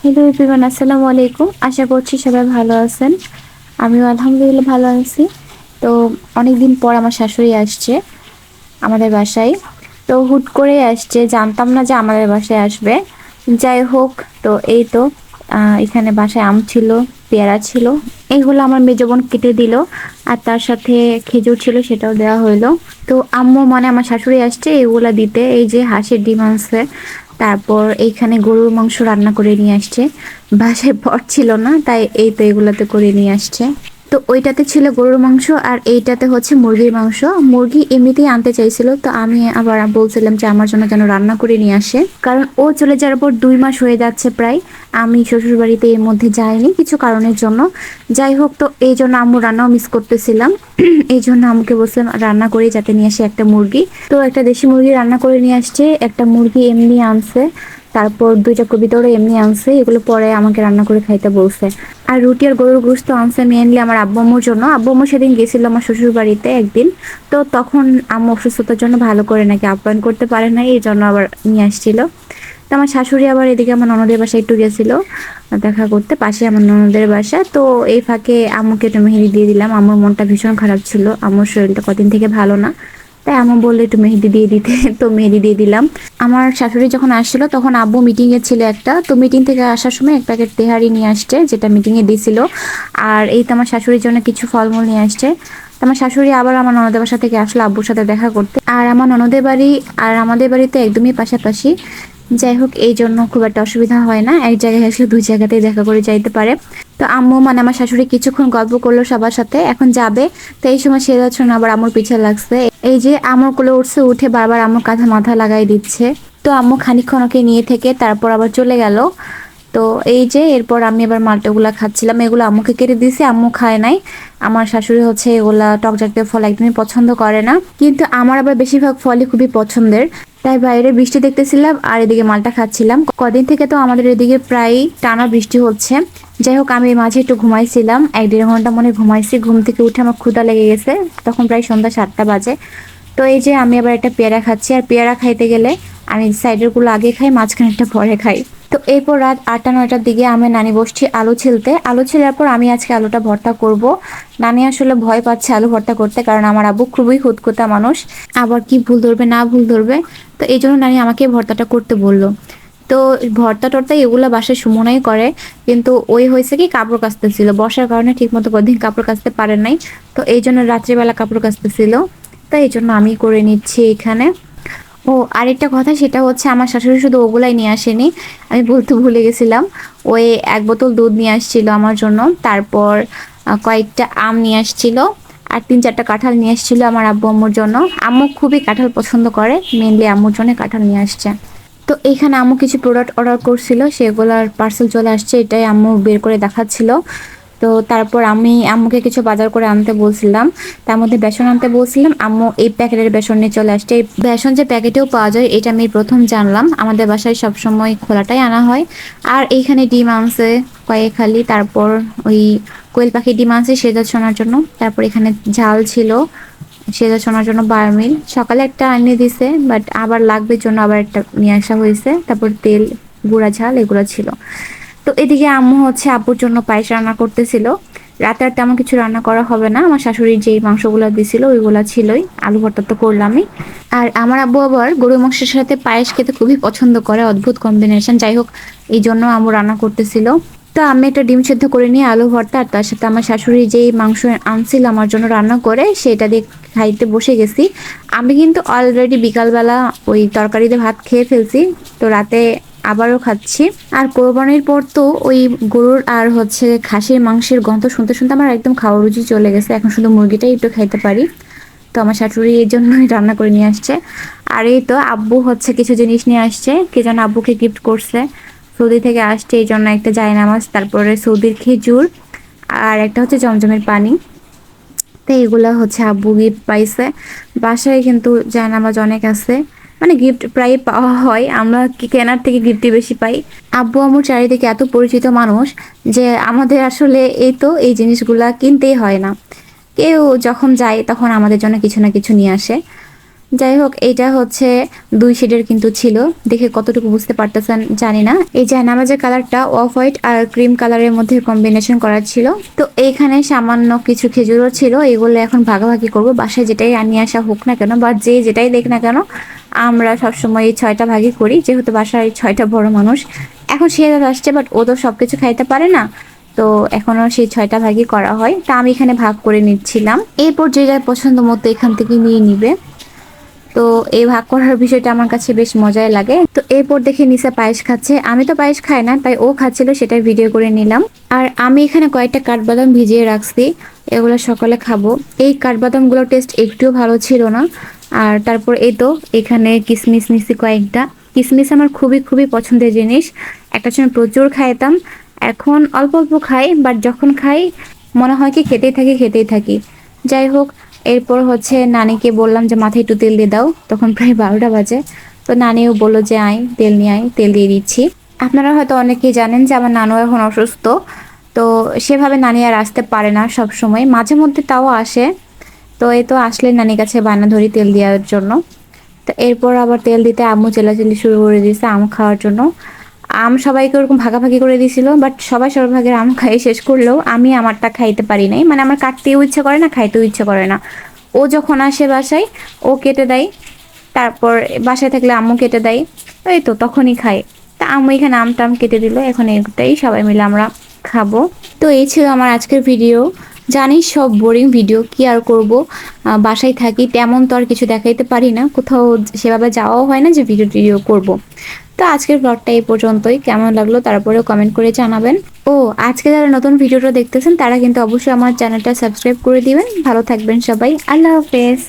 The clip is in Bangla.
হ্যালো এভরিওয়ান আসসালামু আলাইকুম আশা করছি সবাই ভালো আছেন। আমিও আলহামদুলিল্লাহ ভালো আছি। তো অনেক দিন পর আমার শাশুড়ি আসছে আমাদের বাসায়। তো হুট করে আসছে। জানতাম না যে আমাদের বাসায় আসবে। যাই হোক, তো এই তো এখানে বাসায় আম ছিল, পেয়ারা ছিল। এইগুলো আমার মেজ বোন কেটে দিল। আর তার সাথে খেজুর ছিল, সেটাও দেওয়া হইল। তো আম্মু মানে আমার শাশুড়ি আসছে, এগুলা দিতে। এই যে হাঁসের ডিম আনছে। তারপর এইখানে গরুর মাংস রান্না করে নিয়ে আসছে। বাসায় পট ছিল না, তাই এই তো এগুলাতে করে নিয়ে আসছে। তো ওইটাতে ছিল গরুর মাংস আর এইটাতে হচ্ছে মুরগির মাংস। মুরগি এমনিতেই আনতে চাইছিল, তো আমি আবার বলছিলাম যে আমার জন্য যেন রান্না করে নিয়ে আসে। কারণ ও চলে যাওয়ার পর দুই মাস হয়ে যাচ্ছে প্রায়, আমি শ্বশুরবাড়িতে এর মধ্যে যাইনি কিছু কারণের জন্য। যাই হোক, তো এই জন্য আম্মু রান্নাও মিস করতেছিলাম। এই জন্য আম্মুকে বলছিলাম, রান্না করে যাতে নিয়ে আসে একটা মুরগি। তো একটা দেশি মুরগি রান্না করে নিয়ে আসছে, একটা মুরগি এমনি আনছে। তারপর দুইটা কবিতারও এমনি আনছে, এগুলো পরে আমাকে রান্না করে খাইতে বলছে। আর রুটি আর গরুর গোস্ত আনছে মেনলি আমার আব্বু জন্য। আব্বু সেদিন গেছিল আমার শ্বশুর বাড়িতে একদিন। তো তখন আম্মু অসুস্থতার জন্য ভালো করে নাকি আপ্যায়ন করতে পারে না এই জন্য আবার নিয়ে আসছিল। তো আমার শাশুড়ি আবার এদিকে আমার ননদের বাসায় একটু গেছিল, দেখা করতে। পাশে আমার ননদের বাসা। তো এই ফাঁকে আম্মুকে একটু মেহেরি দিয়ে দিলাম। আম্মুর মনটা ভীষণ খারাপ ছিল। আম্মুর শরীরটা কদিন থেকে ভালো না। তাই আম্মু বলল একটু মেহেদি দিয়ে দিতে, তো মেহেদি দিয়ে দিলাম। আমার শাশুড়ি যখন আসছিল, তখন আব্বু মিটিং এ ছিল একটা। তো মিটিং থেকে আসার সময় এক প্যাকেট তেহারি নিয়ে আসছে, যেটা মিটিং এ দিছিল। আর এই তো আমার শাশুড়ির জন্য কিছু ফলমূল নিয়ে আসছে। আমার শাশুড়ি আবার আমার ননদের বাসা থেকে আসলো আব্বুর সাথে দেখা করতে। আর আমার ননদের বাড়ি আর আমাদের বাড়িতে একদমই পাশাপাশি। যাই হোক, এই জন্য খুব একটা অসুবিধা হয় না। এক জায়গায় আসলে দুই জায়গাতেই দেখা করে যাইতে পারে। তো আম্মু মানে আমার শাশুড়ি কিছুক্ষণ গল্প করল সবার সাথে, এখন যাবে। তো এই সময় সে যাচ্ছে আবার আম্মুর পিছিয়ে লাগছে। এই যে আম্মুর কোলে উঠছে, উঠে বারবার আম্মুর কাঁধে মাথা লাগাই দিচ্ছে। তো আম্মু খানিকক্ষণ ওকে নিয়ে থেকে, তারপর আবার চলে গেল। তো এই যে, এরপর আমি এবার মালটাগুলা খাচ্ছিলাম, এগুলো আম্মুকে কেটে দিয়েছি, আম্মু খায় নাই। আমার শাশুড়ি হচ্ছে এগুলা টক জাতীয় ফল একদমই পছন্দ করে না। কিন্তু আমার আবার বেশিরভাগ ফলই খুবই পছন্দের। তাই বাইরে বৃষ্টি দেখতেছিলাম আর এদিকে মালটা খাচ্ছিলাম। কদিন থেকে তো আমাদের এদিকে প্রায় টানা বৃষ্টি হচ্ছে। যাই হোক, আমি মাঝে একটু ঘুমাইছিলাম। এক দেড় ঘণ্টা মনে ঘুমাইছি, ঘুম থেকে উঠে আমার ক্ষুধা লেগে গেছে। তখন প্রায় সন্ধ্যা সাতটা বাজে। তো এই যে আমি আবার একটা পেয়ারা খাচ্ছি। আর পেয়ারা খাইতে গেলে আমি সাইডেরগুলো আগে খাই, মাঝখানে একটা পরে খাই। তো এরপর রাত আটটা, নয়টার দিকে আমি নানি বসছি আলু ছিলতে। আলু ছিলার পর আমি আজকে আলুটা ভর্তা করব। নানি আসলে ভয় পাচ্ছে আলু ভর্তা করতে, কারণ আমার আব্বু খুবই খুদকুতা মানুষ। আবার কি ভুল ধরবে, না ভুল ধরবে। তো এই জন্য নানি আমাকে ভর্তাটা করতে বলল। তো ভর্তা টর্তা এগুলো বাসায় সুমনাই করে, কিন্তু ওই হয়েছে কি কাপড় কাচতেছিল। বর্ষার কারণে ঠিক মতো কদিন কাপড় কাচতে পারে নাই। তো এই জন্য রাত্রিবেলা কাপড় কাচতেছিল। তাই এই জন্য আমি করে নিচ্ছি এখানে। ও, আরেকটা কথা, সেটা হচ্ছে আমার শাশুড়ি শুধু ওগুলাই নিয়ে আসেনি। আমি বলতে ভুলে গেছিলাম, ওই এক বোতল দুধ নিয়ে আসছিল আমার জন্য, তারপর কয়েকটা আম নিয়ে আসছিল, আর তিন চারটা কাঁঠাল নিয়ে আসছিল আমার আব্বু আম্মুর জন্য। আম্মু খুবই কাঁঠাল পছন্দ করে মেনলি আম্মুর জন্য কাঁঠাল নিয়ে আসছে। তো এখানে আম্মু কিছু প্রোডাক্ট অর্ডার করছিল, সেগুলোর পার্সেল চলে আসছে, এটাই আম্মু বের করে দেখাচ্ছিল। তো তারপর আমি আম্মুকে কিছু বাজার করে আনতে বলছিলাম। তার মধ্যে বেসন আনতে বলছিলাম। আম্মু এই প্যাকেটের বেসন নিয়ে চলে আসছে। এই বেসন যে প্যাকেটেও পাওয়া যায়, এটা আমি প্রথম জানলাম। আমাদের বাসায় সবসময় খোলাটাই আনা হয়। আর এইখানে ডিম আনছে, কয়েক খালি তারপর ওই কোয়েল পাখি ডিম আনছে সেজা শোনার জন্য। তারপর এখানে ঝাল ছিল সেজা শোনার জন্য বারমিল। সকালে একটা আনিয়ে দিছে বাট আবার লাগবে জন্য আবার একটা নিয়ে আসা হয়েছে। তারপর তেল, গুঁড়া ঝাল, এগুলো ছিল। তো এদিকে আম্মু হচ্ছে আব্বুর জন্য পায়েস রান্না করতেছিল। রাতে আর তেমন কিছু রান্না করা হবে না। আমার শাশুড়ির যেই মাংসগুলো দিছিল, ওইগুলো ছিলই। আলু ভর্তা তো করলামই। আর আমার আব্বু আবার গরু মাংসের সাথে পায়েস খেতে খুবই পছন্দ করে, অদ্ভুত কম্বিনেশন যাই হোক, এই জন্য আম্মু রান্না করতেছিল। তো আমি একটা ডিম সেদ্ধ করে নিয়ে আলু ভর্তা আর তার সাথে আমার শাশুড়ি যেই মাংস আনছিল আমার জন্য রান্না করে, সেটা দিয়ে খাইতে বসে গেছি। আমি কিন্তু অলরেডি বিকালবেলা ওই তরকারিতে ভাত খেয়ে ফেলছি। তো রাতে আবারও খাচ্ছি। আর কোরবানির পর তো ওই গরুর আর হচ্ছে খাসির, মাংসের গন্ধ শুনতে শুনতে আমার একদম খাওয়ার রুচি চলে গেছে। এখন শুধু মুরগিটাই একটু খাইতে পারি। তো আমার শাশুড়ি এই জন্যই রান্না করে নিয়ে আসছে। আর এই তো আব্বু হচ্ছে কিছু জিনিস নিয়ে আসছে। কে যেন আব্বুকে গিফট করছে। সৌদি থেকে আসছে, এই জন্য একটা জায়নামাজ তারপরে সৌদির খেজুর আর একটা হচ্ছে জমজমের পানি। তো এগুলো হচ্ছে আব্বু গিফট পাইছে। বাসায় কিন্তু জায়নামাজ অনেক আছে। মানে গিফট প্রায় পাওয়া হয়। আমরা কেনার থেকে গিফটই বেশি পাই। আব্বু আম্মুর চারিদিকে এত পরিচিত মানুষ যে আমাদের আসলে এই তো এই জিনিসগুলা কিনতেই হয় না। কেউ যখন যায় তখন আমাদের জন্য কিছু না কিছু নিয়ে আসে। যাই হোক এটা হচ্ছে দুই শেডের কিন্তু ছিল। দেখে কতটুকু বুঝতে পারতেছেন জানি না। এই যে নামাজের কালারটা অফ হোয়াইট আর ক্রিম কালারের মধ্যে কম্বিনেশন করা ছিল। তো এইখানে সামান্য কিছু খেজুরও ছিল। এগুলো এখন ভাগাভাগি করব। বাসায় যেটাই আনিয়ে আসা হোক না কেন বা যে যেটাই দেখ না কেন আমরা সবসময় এই ছয়টা ভাগই করি, যেহেতু বাসায় ছয়টা বড় মানুষ। এখন সে আসছে বাট ও তো সব কিছু খাইতে পারে না। তো এখনও সেই ছয়টা ভাগই করা হয়। তা আমি এখানে ভাগ করে নিচ্ছিলাম। এরপর যে যার পছন্দ মতো এখান থেকে নিয়ে নিবে। তো এই ভাগ করার বিষয়টা আমার কাছে বেশ মজাই লাগে। তো এরপর দেখে নিসা পায়েস খাচ্ছে। আমি তো পায়েস খাই না, তাই ও খাচ্ছিল, সেটাই ভিডিও করে নিলাম। আর আমি এখানে কয়েকটা কাঠবাদাম ভিজিয়ে রাখছি। এগুলো সকালে খাব। এই কাঠবাদামগুলোর টেস্ট একটুও ভালো ছিল না। আর তারপর এই তো এখানে কিসমিস নিছি কয়েকটা। কিসমিস আমার খুবই খুবই পছন্দের জিনিস। একটা সময় প্রচুর খাইতাম। এখন অল্প অল্প খাই বাট যখন খাই, মনে হয় কি খেতেই থাকি খেতেই থাকি। যাই হোক, এরপর হচ্ছে নানিকে বললাম যে, মাথায় একটু তেল দিয়ে দাও। তখন প্রায় বারোটা বাজে। তো নানিও বলল যে, আয়, তেল নিয়ে আয়, তেল দিয়ে দিচ্ছি। আপনারা হয়তো অনেকেই জানেন যে, আমার নানু এখন অসুস্থ। তো সেভাবে নানি আর আসতে পারে না সব সময় মাঝে মধ্যে তাও আসে। তো এই তো আসলে নানির কাছে বায়না ধরি তেল দেওয়ার জন্য। তো এরপর আবার তেল দিতে আম্মু চেলাচেলি শুরু করে দিয়েছে আম খাওয়ার জন্য। আম সবাইকে ওরকম ভাগাভাগি করে দিয়েছিল বাট সবাই সবার ভাগের আম খাই শেষ করলেও আমি আমারটা খাইতে পারি নাই। মানে আমার কাটতেও ইচ্ছে করে না, খাইতেও ইচ্ছে করে না। ও যখন আসে বাসায়, ও কেটে দেয়। তারপর বাসায় থাকলে আম্মু কেটে দেয়। এই তো তখনই খাই তা আম্মু এখানে আম টাম কেটে দিল। এখন এটাই সবাই মিলে আমরা খাব। তো এই ছিল আমার আজকের ভিডিও। জানি সব বোরিং ভিডিও কি আর করব? বাসায় থাকি, তেমন তো আর কিছু দেখাইতে পারি না। কোথাও সেভাবে যাওয়াও হয় না যে ভিডিও টিডিও করব। তো আজকের ব্লগটা এই পর্যন্তই। কেমন লাগল তারপরেও কমেন্ট করে জানাবেন। ও, আজকে যারা নতুন ভিডিওটা দেখতেছেন, তারা কিন্তু অবশ্যই আমার চ্যানেলটা সাবস্ক্রাইব করে দিবেন। ভালো থাকবেন সবাই। আল্লাহ হাফেজ।